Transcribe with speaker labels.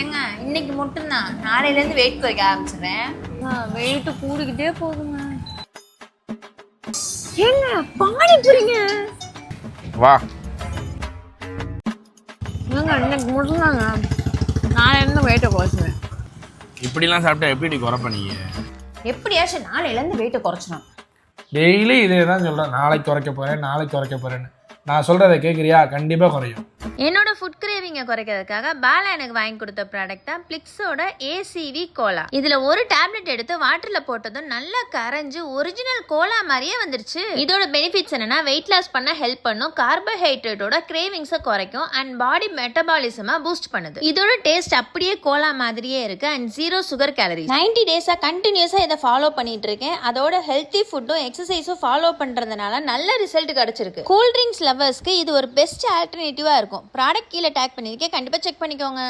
Speaker 1: இன்னைக்கு மட்டும்தான். நாளையிலேருந்து வெயிட் குறைக்க ஆரம்பிச்சிடுறேன்.
Speaker 2: வெயிட் கூடிக்கிட்டே போகுங்க ஏங்க பானிபூரிங்க
Speaker 3: வா.
Speaker 2: ஏங்க இன்னைக்கு மட்டும்தாங்க. நான் என்ன வெயிட்டை குறைச்சுவேன்
Speaker 3: இப்படிலாம் சாப்பிட்டா எப்படி குறைப்ப நீங்க?
Speaker 1: எப்படியாச்சும் நாளையிலேருந்து வெயிட்டை குறைச்சிடும்
Speaker 4: டெய்லி இதே தான் சொல்கிறேன் நாளைக்கு குறைக்க போகிறேன் நாளைக்கு குறைக்க போகிறேன்னு நான் சொல்கிறத கேட்குறியா கண்டிப்பாக குறையும்.
Speaker 1: என்னோட ஃபுட் கிரேவிங்கை குறைக்கிறதுக்காக பாலா எனக்கு வாங்கி கொடுத்த ப்ராடக்ட் தான் பிளிக்ஸோட ஏசிவி கோலா இதுல ஒரு டேப்லெட் எடுத்து வாட்டர்ல போட்டதும் நல்லா கரைஞ்சு ஒரிஜினல் கோலா மாதிரியே வந்துருச்சு. இதோட பெனிஃபிட்ஸ் என்னன்னா வெயிட் லாஸ் பண்ண ஹெல்ப் பண்ணும் கார்போஹைட்ரேட்டோட கிரேவிங்ஸை குறைக்கும் அண்ட் பாடி மெட்டபாலிசமா பூஸ்ட் பண்ணுது. இதோட டேஸ்ட் அப்படியே கோலா மாதிரியே இருக்கு and zero sugar calorie ninety டேஸா கண்டினியூஸா இதை ஃபாலோ பண்ணிட்டு இருக்கேன். அதோட ஹெல்த்தி ஃபுட்டும் எக்ஸசைஸும் ஃபாலோ பண்றதுனால நல்ல ரிசல்ட் கிடைச்சிருக்கு. கூல் ட்ரிங்க்ஸ் லவர்ஸ்க்கு இது ஒரு பெஸ்ட் ஆல்டர்னேட்டிவாக இருக்கும். ப்ராடக்ட் கீழே டேக் பண்ணியிருக்கேன் கண்டிப்பாக செக் பண்ணிக்கோங்க.